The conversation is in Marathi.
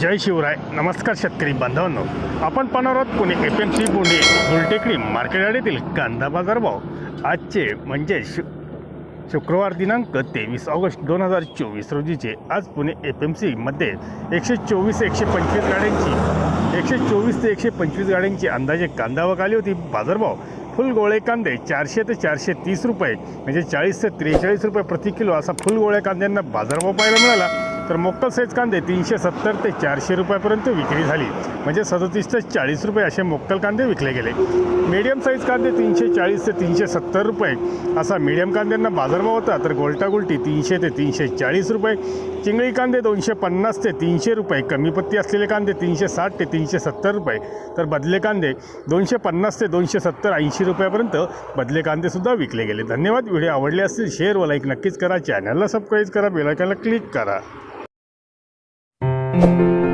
जय शिवराय. नमस्कार शेतकरी बांधवांनो. आपण पाहणार आहोत Pune F M C Pune Gultekdi मार्केटयार्डीतील कांदा बाजार भाव आजचे म्हणजे शु शुक्रवार दिनांक तेवीस ऑगस्ट दोन हजार चोवीस रोजीचे. आज पुणे एफ एम सीमध्ये एकशे चोवीस एकशे पंचवीस गाड्यांची एकशे चोवीस ते एकशे पंचवीस गाड्यांची अंदाजे कांदा आवक आली होती. बाजारभाव फुल गोळे कांदे चारशे ते चारशे तीस रुपये म्हणजे चाळीस ते त्रेचाळीस रुपये प्रति किलो असा फुल गोळे कांद्यांना बाजारभाव पाहायला मिळाला. तर मोक्कल साईज कांदे तीनशे सत्तर ते चारशे रुपयापर्यंत विक्री झाली. म्हणजे सदतीस ते चाळीस रुपये असे मोक्कल कांदे विकले गेले. मीडियम साईज कांदे तीनशे चाळीस ते तीनशे सत्तर रुपये. असा मीडियम कांद्यांना बाजारभाव होता तर गोलटागुलटी तीनशे ते तीनशे चाळीस रुपये. चिंगळी कांदे दोनशे पन्नास ते तीनशे रुपये. कमी पत्ती असलेले कांदे तीनशे साठ ते तीनशे सत्तर रुपये. तर बदले कांदे दोनशे पन्नास ते दोनशे सत्तर ऐंशी रुपयापर्यंत बदले कांदेसुद्धा विकले गेले. धन्यवाद. व्हिडिओ आवडले असतील शेअर व लाईक नक्कीच करा. चॅनलला सबस्क्राईब करा. बेलायकनला क्लिक करा. Thank you.